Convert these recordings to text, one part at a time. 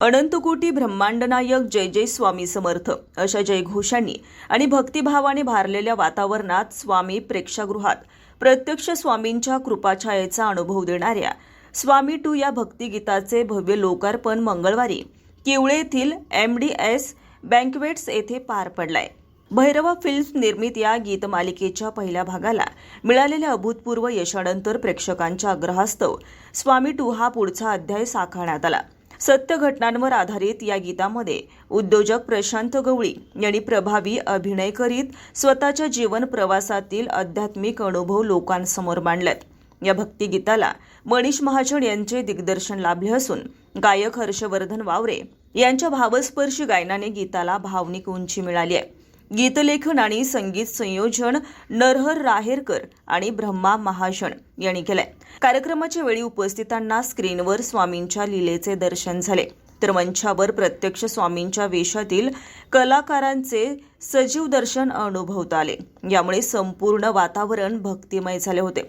अनंतकोटी ब्रह्मांडनायक जय जय स्वामी समर्थ अशा जयघोषांनी आणि भक्तिभावाने भारलेल्या वातावरणात स्वामी प्रेक्षागृहात प्रत्यक्ष स्वामींच्या कृपाछायेचा अनुभव देणाऱ्या स्वामी टू या भक्तिगीताचे भव्य लोकार्पण मंगळवारी किवळे येथील एम डी एस बँकवेट्स येथे पार पडलाय. भैरवा फिल्म्स निर्मित या गीतमालिकेच्या पहिल्या भागाला मिळालेल्या अभूतपूर्व यशानंतर प्रेक्षकांच्या आग्रहास्तव स्वामी टू हा पुढचा अध्याय साकारण्यात आला. सत्य घटनांवर आधारित या गीतामध्ये उद्योजक प्रशांत गवळी यांनी प्रभावी अभिनय करीत स्वतःच्या जीवन प्रवासातील आध्यात्मिक अनुभव लोकांसमोर मांडलेत. या भक्तिगीताला मनीष महाजन यांचे दिग्दर्शन लाभले असून गायक हर्षवर्धन वावरे यांच्या भावस्पर्शी गायनाने गीताला भावनिक उंची मिळाली आहे. गीतलेखन आणि संगीत संयोजन नरहर राहेरकर आणि ब्रह्मा महाजन यांनी केलंय. कार्यक्रमाच्या वेळी उपस्थितांना स्क्रीनवर स्वामींच्या लीलेचे दर्शन झाले. तर मंचावर प्रत्यक्ष स्वामींच्या वेशातील कलाकारांचे सजीव दर्शन अनुभवता आले. यामुळे संपूर्ण वातावरण भक्तिमय झाले होते.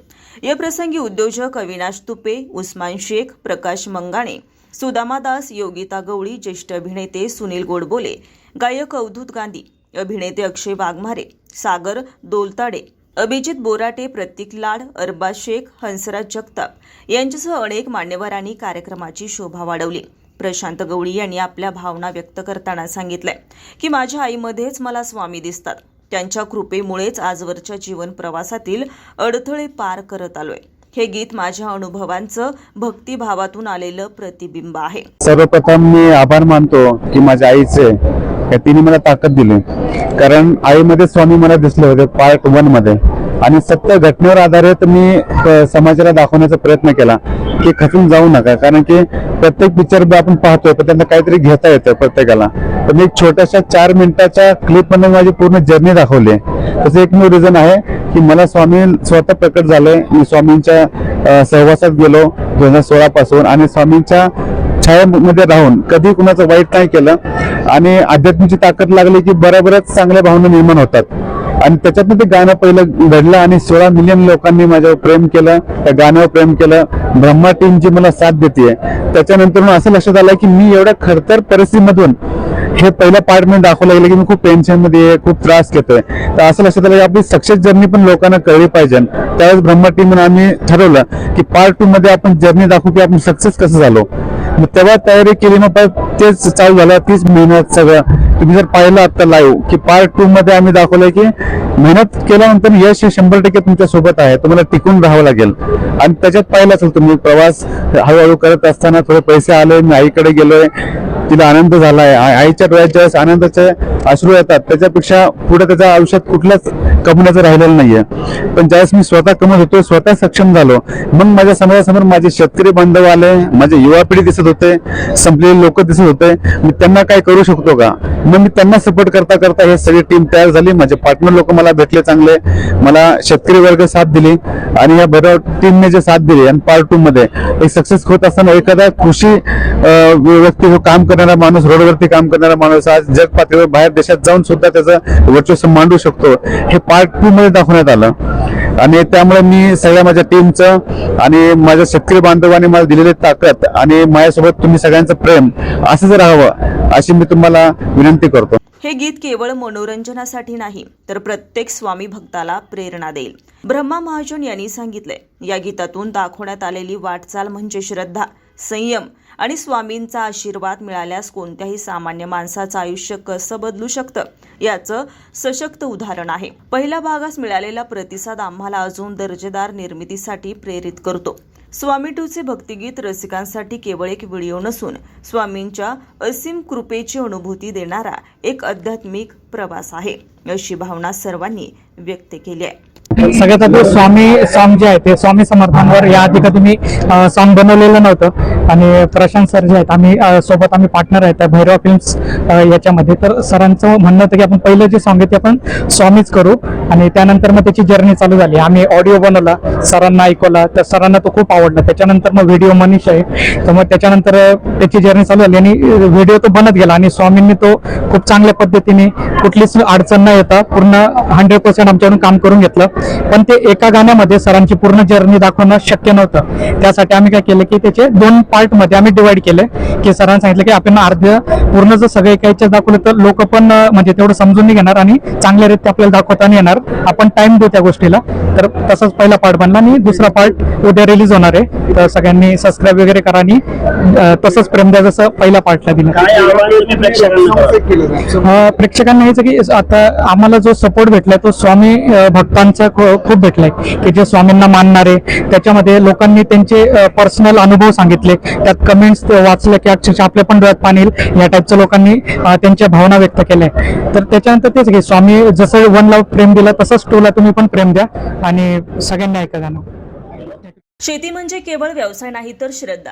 या प्रसंगी उद्योजक अविनाश तुपे उस्मान शेख प्रकाश मंगाणे सुदामा दास योगिता गवळी ज्येष्ठ अभिनेते सुनील गोडबोले गायक अवधूत गांधी अभिनेते अक्षय वाघमारे सागर दोलताडे अभिजित बोराटे प्रतीक लाड अरबाज शेख हंसराज जगताप यांच्यासह अनेक मान्यवरांनी कार्यक्रमाची शोभा वाढवली. प्रशांत गवळी यांनी आपल्या भावना व्यक्त करताना सांगितलंय की माझ्या आईमध्येच मला स्वामी दिसतात. त्यांच्या कृपेमुळेच आजवरच्या जीवन प्रवासातील अडथळे पार करत आलोय. हे गीत माझ्या अनुभवांचं भक्तिभावातून आलेलं प्रतिबिंब आहे. सर्वप्रथम मी आभार मानतो की माझ्या आईचे या तिने मला ताकद दिली. कारण आईमध्ये स्वामी मला दिसले होते पार्ट वनमध्ये आणि सत्य घटनेवर आधारित मी समाजाला दाखवण्याचा प्रयत्न केला की खचून जाऊ नका. कारण की प्रत्येक पिक्चर आपण पाहतोय पण त्यांना काहीतरी घेता येतं प्रत्येकाला. तर मी एक छोट्याशा चार मिनिटाच्या क्लिपमध्ये माझी पूर्ण जर्नी दाखवली तसं एकमेव रिझन आहे की मला स्वामी स्वतः प्रकट झालंय मी स्वामींच्या सहवासात गेलो दोन हजार सोळा पासून आणि स्वामींच्या छायामध्ये राहून कधी कुणाचं वाईट नाही केलं आणि अध्यात्माची ताकद लागली की बऱ्याबऱ्याच चांगल्या भावना निर्माण होतात. आणि त्याच्यातनं ते गाणं पहिलं घडलं आणि सोळा मिलियन लोकांनी माझ्यावर प्रेम केलं त्या गाण्यावर प्रेम केलं. ब्रह्मा टीम जी मला साथ देते त्याच्यानंतर मग असं लक्षात आलं की मी एवढ्या खडतर परिस्थितीमधून हे पहिल्या पार्ट मी दाखवलं गेलं की मी खूप टेन्शनमध्ये खूप त्रास घेतोय. तर असं लक्षात आलं की आपली सक्सेस जर्नी पण लोकांना कळली पाहिजे. त्यावेळेस ब्रह्मा टीम आम्ही ठरवलं की पार्ट टू मध्ये आपण जर्नी दाखवू की आपण सक्सेस कसं झालो. मग तेव्हा तयारी केली मग परत तेच चालू झालं तीच मेहनत सगळं. तुम्ही जर पाहिलं आता लाईव्ह की पार्ट टू मध्ये आम्ही दाखवलंय की मेहनत केल्यानंतर यश हे शंभर टक्के तुमच्यासोबत आहे तुम्हाला टिकून राहावं लागेल. आणि त्याच्यात पाहिलं असेल तुम्ही प्रवास हळूहळू करत असताना थोडे पैसे आले मी आईकडे गेलोय. तिला आनंद झालाय. आहे आईच्या डोळ्यात ज्यावेळेस आनंदाचे अश्रू येतात त्याच्यापेक्षा पुढे त्याच्या आयुष्यात कुठल्याच कमवण्याचं राहिलेलं नाहीये. पण ज्यावेळेस मी स्वतः कमवत होतो स्वतः सक्षम झालो मग माझ्या समाजासमोर माझे शेतकरी बांधव आले माझे युवा पिढी दिसत होते संपलेले लोक दिसत होते. मी त्यांना काय करू शकतो का? मग मी त्यांना सपोर्ट करता करता हे सगळी टीम तयार झाली. माझे पार्टनर लोक मला भेटले चांगले. मला शेतकरी वर्ग साथ दिली आणि या भैरव टीमने जे साथ दिली आणि पार्ट टू मध्ये एक सक्सेस होत असताना एखादा कृषी व्यक्ती जो काम करणारा माणूस रोडवरती काम करणारा माणूस आज जग पातळीवर बाहेर देशात जाऊन सुद्धा त्याचं वर्चस्व मांडू शकतो. हे पार्ट टू मध्ये दाखवण्यात आलं. आणि त्यामुळे मी सगळ्या माझ्या टीमचं आणि माझ्या शेतकरी बांधवांनी मला दिलेली ताकद आणि माझ्यासोबत तुम्ही सगळ्यांचं प्रेम असंच राहावं अशी मी तुम्हाला विनंती करतो. हे गीत केवळ मनोरंजनासाठी नाही तर प्रत्येक स्वामी भक्ताला प्रेरणा देईल. ब्रह्मा महाजन यांनी सांगितलंय. या गीतातून दाखवण्यात आलेली वाटचाल म्हणजे श्रद्धा संयम आणि स्वामींचा आशीर्वाद मिळाल्यास कोणत्याही सामान्य माणसाचं आयुष्य कसं बदलू शकतं याचं सशक्त उदाहरण आहे. पहिल्या भागास मिळालेला प्रतिसाद आम्हाला अजून दर्जेदार निर्मितीसाठी प्रेरित करतो. स्वामी टूचे भक्तिगीत रसिकांसाठी केवळ एक व्हिडिओ नसून स्वामींच्या असीम कृपेची अनुभूती देणारा एक आध्यात्मिक प्रवास आहे अशी भावना सर्वांनी व्यक्त केली आहे. सगळ्यात आधी स्वामी सॉन्ग जे आहे ते स्वामी समर्थांवर या आधी कधी मी सॉन्ग बनवलेलं नव्हतं. आणि प्रशांत सर जे आहेत आम्ही सोबत आम्ही पार्टनर आहेत त्या भैरवा फिल्म्स याच्यामध्ये. तर सरांचं म्हणणं होतं की आपण पहिलं जे सॉन्ग आहे ते आपण स्वामीच करू. आणि त्यानंतर मग त्याची जर्नी चालू झाली. आम्ही ऑडिओ बनवला सरांना ऐकवला. तर सरांना तो खूप आवडला. त्याच्यानंतर मग व्हिडिओ मनीष आहे. तर मग त्याच्यानंतर त्याची जर्नी चालू झाली. आणि व्हिडिओ तो बनत गेला. आणि स्वामींनी तो खूप चांगल्या पद्धतीने कुठलीच अडचण न येता पूर्ण हंड्रेड पर्सेंट आमच्याकडून काम करून घेतलं. पण ते एका गाण्यामध्ये सरांची पूर्ण जर्नी दाखवणं शक्य नव्हतं. त्यासाठी आम्ही काय केलं की त्याचे दोन पार्टमध्ये आम्ही डिवाइड केले की सरांनी सांगितलं की आपण अर्ध पूर्ण जर सगळं एकाच्या दाखवलं तर लोक पण म्हणजे तेवढं समजून नाही घेणार आणि चांगल्या रीत्या आपल्याला दाखवता नाही येणार. आपण टाइम देऊ त्या गोष्टीला. तर तसंच पहिला पार्ट बनला आणि दुसरा पार्ट उद्या रिलीज होणार आहे. तर सगळ्यांनी सबस्क्राईब वगैरे करा आणि तसंच प्रेम द्या जसं पहिल्या पार्टला दिलं. प्रेक्षकांना आहे की आता आम्हाला जो सपोर्ट भेटलाय तो स्वामी भक्तांचा खूप भेटलाय की जे स्वामींना मानणारे त्याच्यामध्ये लोकांनी त्यांचे पर्सनल अनुभव सांगितले. त्यात कमेंट्स वाचले की अक्षरशः आपल्या पण डोळ्यात पाणी येईल. या टाईपच्या लोकांनी त्यांच्या भावना व्यक्त केल्या. तर त्याच्यानंतर तेच की स्वामी जसं वन लव प्रेम दिलं तसंच टूला तुम्ही पण प्रेम द्या. आणि सगळ्यांना ऐका गाणं. शेती म्हणजे केवळ व्यवसाय नाही तर श्रद्धा.